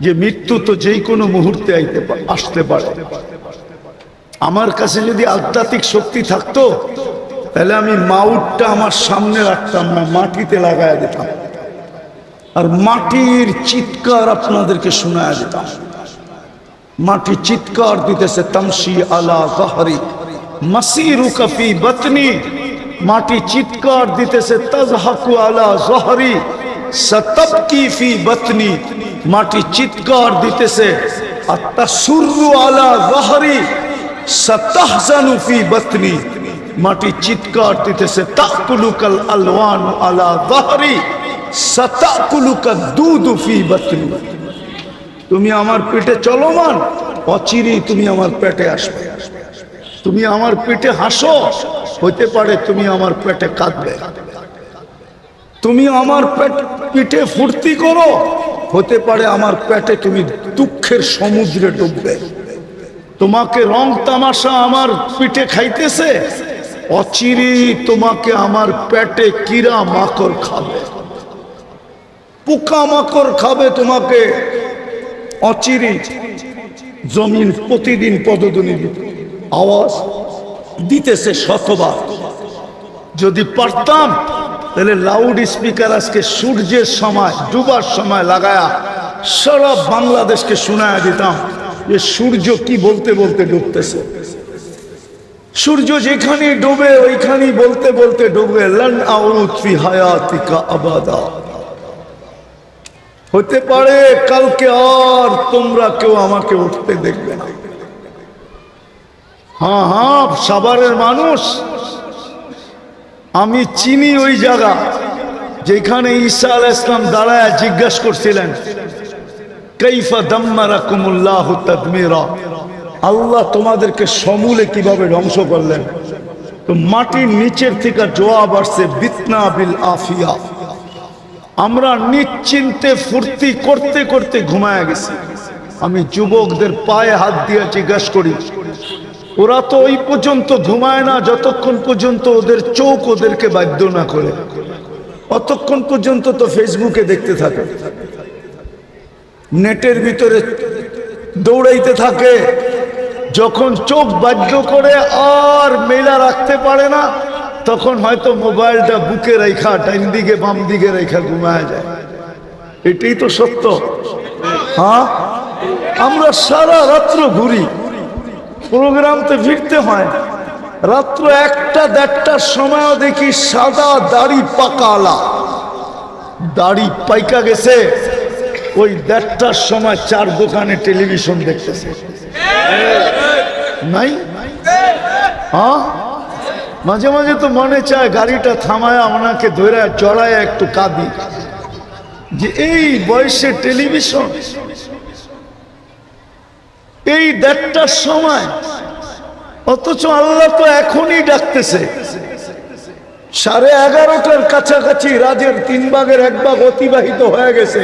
যে মৃত্যু তো যেই কোনো মুহূর্তে আসতে পারে। আমার কাছে যদি আধ্যাত্মিক শক্তি থাকতো, তাহলে আমি মাউটটা আমার সামনে রাখতাম না, মাটিতে লাগায় দিতাম। আর মাটির চিৎকার আপনাদেরকে শোনায় দিতাম। মাটি চিৎকার দিতেছে, তামসি আলা গহরি বতনি। মাটি চিৎকার দিতেছে, তাজহাকু আলা জহরি, সতবকি ফি বতনি। মাটি চিৎকার দিতেছে। আত্তাসুরু আলা গহরি সতাহজানু ফি বতনি। মাটি চিৎকার দিতেছে, তাকুলুকাল আলওয়ানু আলা গহরি সতাকুলুকা দুদু ফি বতনি। তুমি আমার পেটে চলমান, অচিরেই তুমি আমার পেটে আসবে। তুমি আমার পেটে হাসো হতে পারে তুমি আমার পেটে কাঁদবে। তুমি আমার পেট পিঠে ফুর্তি করো হতে পারে আমার পেটে তুমি দুঃখের সমুদ্রে ডুববে। তোমাকে রং তামাশা আমার পিঠে খাইতেছে অচিরি তোমাকে আমার পেটে কিরা মাকড় খাবে। পোকা মাকড় খাবে তোমাকে অচিরি জমিন প্রতিদিন পদধ্বনি আওয়াজ দিতেছে শতবার। যদি পারতাম তাহলে লাউড স্পিকার আজকে সূর্যের সময়, ডুবার সময় লাগায়া সারা বাংলাদেশকে শোনায় দিতাম যে সূর্য কি বলতে বলতে ডুবতেছে। সূর্য যেখানে ডুবে, ওইখানেই বলতে বলতে ডুবে আবাদা। হতে পারে কালকে আর তোমরা কেউ আমাকে উঠতে দেখবে না। হ্যাঁ হ্যাঁ সাভারের মানুষ আমি চিনি ওই জায়গা যেখানে ঈসা আল ইসলাম দাঁড়ায় জিজ্ঞাসা করছিলেন কৈফা দাম্মারা কুমুল্লাহ তদমিরা? আল্লাহ তোমাদেরকে সমূলে কীভাবে ধ্বংস করলেন? তো মাটির নিচের থেকে জবাব আসছে, বিতনা বিল আফিয়া। আমরা নিশ্চিন্তে ফুর্তি করতে করতে ঘুমায় গেছি। আমি যুবকদের পায়ে হাত দিয়ে জিজ্ঞাসা করি ওরা তো ওই পর্যন্ত ঘুমায় না, যতক্ষণ পর্যন্ত ওদের চোখ ওদেরকে বাধ্য না করে। অতক্ষণ পর্যন্ত তো ফেসবুকে দেখতে থাকে। নেটের ভিতরে দৌড়াইতে থাকে। যখন চোখ বাধ্য করে আর মেলা রাখতে পারে না, তখন হয়তো মোবাইলটা বুকে রেখা ডাইন দিকে, বাম দিকে রেখা ঘুমায় যায়। এটাই তো সত্য। হ্যাঁ? আমরা সারা রাত্র ঘুরি। প্রোগ্রাম তো ফিরতে হয়। রাত্র একটা দেড়টার সময়ও দেখি সাদা দাড়ি পাকালা দাড়ি পাইকা গেছে। ওই দেড়টার সময় চার দোকানে টেলিভিশন দেখতেছে। নাই? মাঝে মাঝে তো মনে চায় গাড়িটা থামায় ওনাকে ধরে চড়ায় একটু কাঁদি। যে এই বয়সে টেলিভিশন এই দেড়টার সময়, অথচ আল্লাহ তো এখনই ডাকতেছে। সাড়ে এগারোটার কাছাকাছি রাজের তিন ভাগের এক ভাগ অতিবাহিত হয়ে গেছে।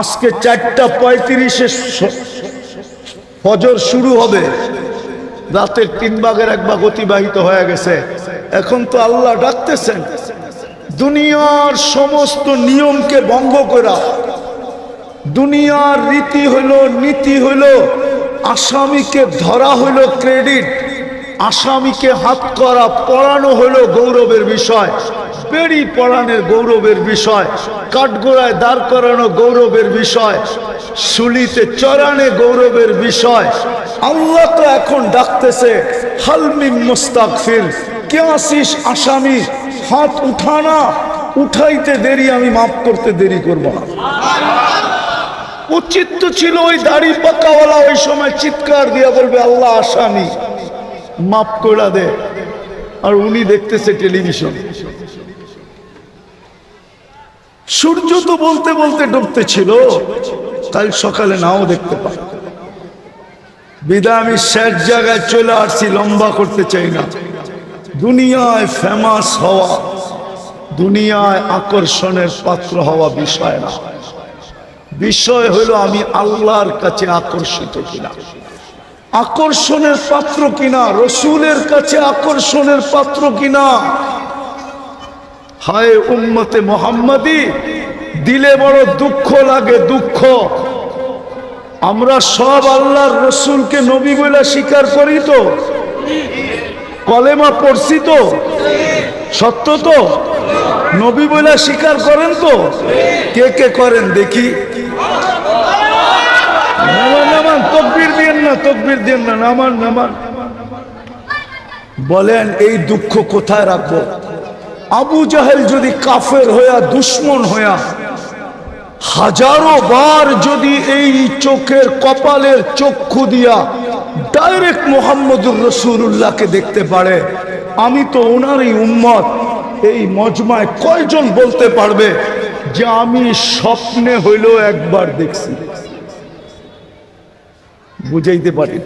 আজকে চারটা পঁয়ত্রিশে ফজর শুরু হবে। রাতের তিন ভাগের এক ভাগ অতিবাহিত হয়ে গেছে। এখন তো আল্লাহ ডাকতেছেন। দুনিয়ার সমস্ত নিয়মকে ভঙ্গ করা। দুনিয়ার রীতি হইল নীতি হইল আসামিকে ধরা হইল ক্রেডিট, আসামিকে হাত করা পড়ানো হইল গৌরবের বিষয়, বেড়ি পড়ানোর গৌরবের বিষয়, কাঠগোড়ায় দাঁড় করানো গৌরবের বিষয় শুলিতে চড়ানে গৌরবের বিষয়। আল্লাহ তো এখন ডাকতেছে হালমিন মুস্তাকফির কে আসিস আসামি, হাত উঠানা, উঠাইতে দেরি, আমি মাফ করতে দেরি করব না। উচিত তো ছিল ওই দাড়ি পাকাওয়ালা, ওই সময় চিৎকার দিয়া বলবে, আল্লাহ আসামি, মাফ করে দে। আর উনি দেখতেছে টেলিভিশন। সূর্য তো বলতে বলতে ডুবতে ছিল কাল সকালে নাও দেখতে পাই বিদায় আমি শেষ জায়গায় চলে আসছি, লম্বা করতে চাই না। দুনিয়ায় ফেমাস হওয়া, দুনিয়ায় আকর্ষণের পাত্র হওয়া বিষয় না। বিষয় হলো আমি আল্লাহর কাছে আকর্ষিত কিনা। আকর্ষণের পাত্র কিনা, রসুলের কাছে আকর্ষণের পাত্র কিনা। হায় উম্মতে মোহাম্মদী, দিলে বড় দুঃখ লাগে, দুঃখ। আমরা সব আল্লাহর রসুলকে নবী বলে স্বীকার করি তো। কলেমা পড়ছি তো। সত্য তো? নবী বলে স্বীকার করেন তো? কে কে করেন দেখি। বলেন, এই দুঃখ কোথায় রাখব? আবু জাহেল যদি কাফের হইয়া, দুশ্মন হইয়া, হাজারো বার যদি এই চোখের কপালের চক্ষু দিয়া ডাইরেক্ট মোহাম্মদুর রসুল্লাহকে দেখতে পারে, আমি তো ওনারই উম্মত। এই মজমায় কয়জন বলতে পারবে যে আমি স্বপ্নে হইলেও একবার দেখছি? বুঝাইতে পারি।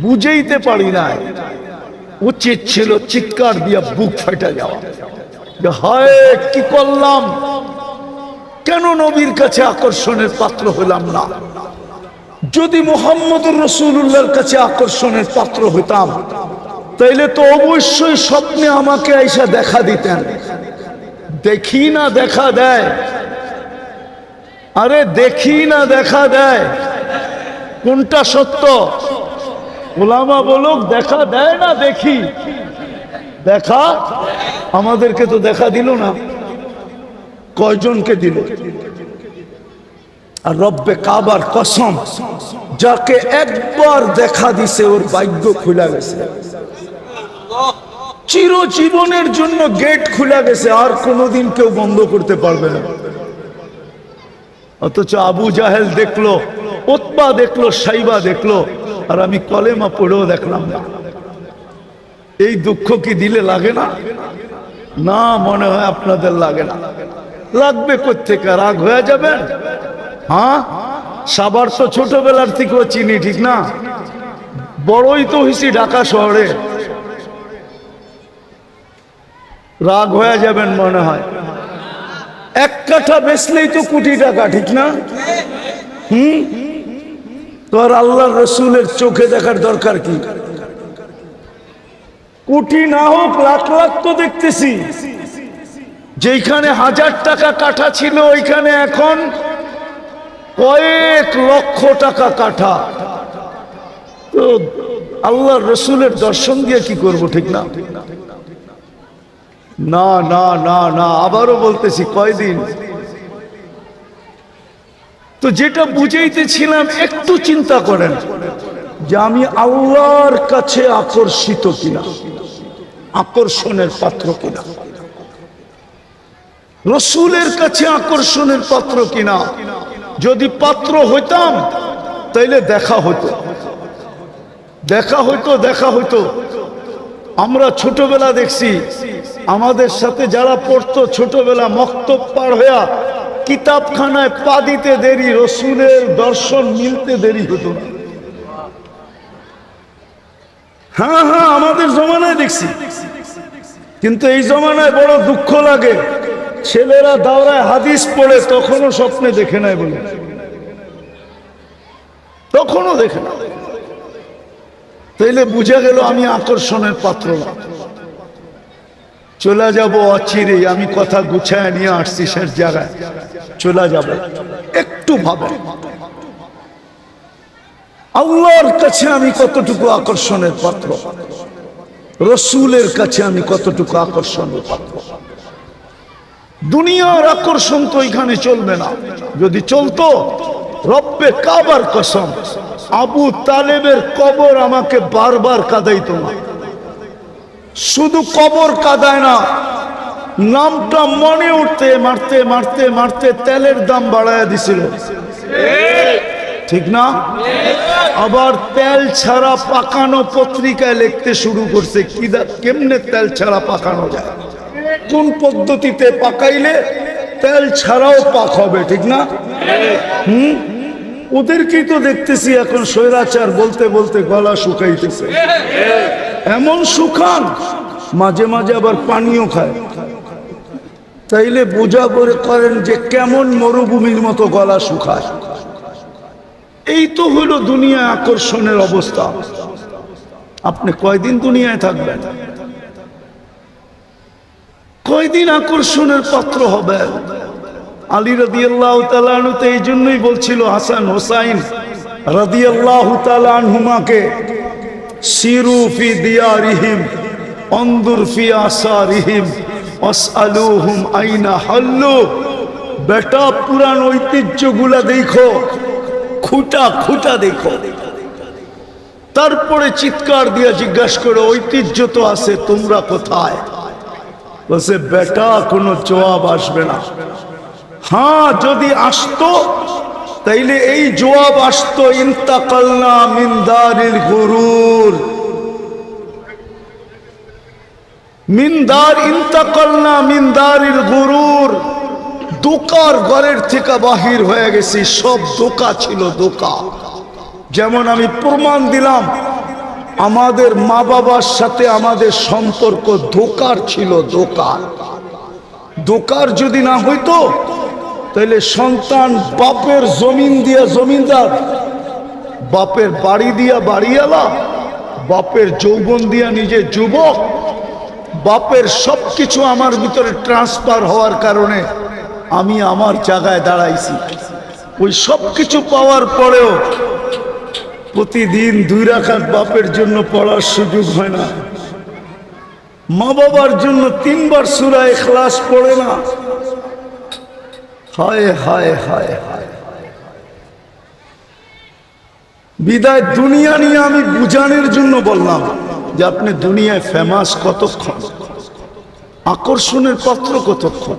বুঝাইতে পারি না উচিত ছিল চিৎকার দিয়া বুক ফেটে যাওয়া। যে হায়, কি করলাম? কেন নবীর কাছে আকর্ষণের পাত্র হলাম না? যদি মোহাম্মদুর রসুল্লাহর কাছে আকর্ষণের পাত্র হইতাম, তাইলে তো অবশ্যই স্বপ্নে আমাকে আইসা দেখা দিতেন। দেখি না দেখা দেয়। আরে দেখি না দেখা দেয়। কোনটা সত্য? ওলামা বলুক, দেখা দেয় না দেখি। দেখা? আমাদেরকে তো দেখা দিল না। কয়জনকে দিল? আর রব্বে কাবার কসম, যাকে একবার দেখা দিছে, ওর ভাগ্য খুলে গেছে। চিরজীবনের জন্য গেট খুলে গেছে, আর কোনোদিন কেউ বন্ধ করতে পারবে না। অথচ আবু জাহেল দেখল ওতবা দেখল, সাইবা দেখল, আর আমি কলেমা পড়েও দেখলাম না। এই দুঃখ কি দিলে লাগে না? না, মনে হয় আপনাদের লাগে না। লাগবে কোথেকে রাগ হয়ে যাবেন হ্যাঁ? সাবার তো ছোটবেলার থেকেও চিনি, ঠিক না? বড়ই তো হইছি ঢাকা শহরে। রাগ হয়ে যাবেন মনে হয়। এক কাঠা বেচলেই তো কোটি টাকা, ঠিক না? হুম? তোর আল্লাহ রসুলের চোখে দেখার দরকার কি? কোটি না হোক লাখ লাখ তো দেখতেছি। যেখানে হাজার টাকা কাঠা ছিল, ওইখানে এখন কয়েক লক্ষ টাকা কাঠা। তো আল্লাহ রসুলের দর্শন দিয়ে কি করব, ঠিক না? না না না না, আবারও বলতেছি, কয়দিন? তো যেটা বুঝাইতেছিলাম, একটু চিন্তা করেন যে আমি আল্লাহর কাছে আকর্ষিত কিনা, আকর্ষণের পাত্র কিনা, রসুলের কাছে আকর্ষণের পাত্র কিনা। যদি পাত্র হইতাম, তাইলে দেখা হতো দেখা হইতো দেখা হইতো। আমরা ছোটবেলা দেখছি, আমাদের সাথে যারা পড়তো ছোটবেলা মক্তব পার হইয়া কিতাবখানায় পা দিতে দেরি, রসুলের দর্শন মিলতে দেরি হতো হ্যাঁ হ্যাঁ আমাদের জমানায় দেখছি। কিন্তু এই জমানায় বড় দুঃখ লাগে। ছেলেরা দাওরায় হাদিস পড়ে, তখনও স্বপ্নে দেখে নাই বলে। তখনও দেখে না। তাইলে বুঝা গেল আমি আকর্ষণের পাত্র না। চলে যাব অচিরে, আমি কথা গুছায় নিয়ে আসছি শেষ জায়গায়। চলে যাব। একটু ভাবে আল্লাহর কাছে আমি কতটুকু আকর্ষণের পাত্র? রসুলের কাছে আমি কতটুকু আকর্ষণের পাত্র? দুনিয়ার আকর্ষণ তো এখানে চলবে না। যদি চলতো, রব্বে কাবার কসম, আবু তালেবের কবর আমাকে বারবার কাদাইতো না। শুধু কবর কাদায় না, নামটা মনে উঠতে, মারতে মারতে মারতে তেলের দাম বাড়ায় দিছিল। ঠিক না? আবার তেল ছাড়া পাকানো পত্রিকায় লিখতে শুরু করছে। কেমনে তেল ছাড়া পাকানো যায়? কোন পদ্ধতিতে পাকাইলে তেল ছাড়াও পাক হবে, ঠিক না? হুম? ওদেরকেই তো দেখতেছি এখন স্বৈরাচার বলতে বলতে গলা শুকাইতেছে। এমন শুকান মাঝে মাঝে আবার পানিও খায়। তাইলে বোঝা করে করেন যে কেমন মরুভূমির মতো গলা শুকায়। এই তো হলো দুনিয়া আকর্ষণের অবস্থা। আপনি কয়দিন দুনিয়ায় থাকবেন? কয়দিন আকর্ষণের পাত্র হবেন? আলী রাদিয়াল্লাহু তাআলা আনহু তো এই জন্যই বলছিল, হাসান হোসাইন রাদিয়াল্লাহু তাআলা আনহুমাকে ফি অন্দুর ফি আইনা হাল্লু। বেটা পুরান ঐতিহ্যগুলা দেখো, খুঁটা খুঁটা দেখো। তারপরে চিৎকার দিয়ে জিজ্ঞাসা করে, ঐতিহ্য তো আছে, তোমরা কোথায়? বলছে, বেটা, কোনো জবাব আসবে না। হ্যাঁ যদি আসতো তাইলে এই জবাব আসতো, ইন্তাকালনা মিনদারিল গরুর। মিনদার ইন্তাকালনা মিনদারিল গরুর। দোকার ঘরের থেকে বাহির হয়ে গেছি, সব দোকা ছিল দোকা। যেমন আমি প্রমাণ দিলাম, আমাদের মা বাবার সাথে আমাদের সম্পর্ক দোকার ছিল দোকার। দোকার যদি না হইতো তাহলে সন্তান বাপের জমিন দিয়া জমিনদার, বাপের বাড়ি দিয়া বাড়িওয়ালা, বাপের যৌবন দিয়া নিজে যুবক, বাপের সব কিছু আমার ভিতরে ট্রান্সফার হওয়ার কারণে আমি আমার জায়গায় দাঁড়াইছি। ওই সব কিছু পাওয়ার পরেও প্রতিদিন দুই রাখাত বাপের জন্য পড়ার সুযোগ হয় না। মা বাবার জন্য তিনবার সুরা এখলাস পড়ে না। হায় বিদায় দুনিয়া নিয়ে আমি বুঝানোর জন্য বললাম যে আপনি দুনিয়ায় ফেমাস কতক্ষণ? আকর্ষণের পাত্র কতক্ষণ?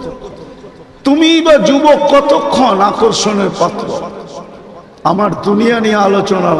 তুমি বা যুবক কতক্ষণ আকর্ষণের পাত্র? আমার দুনিয়া নিয়ে আলোচনা।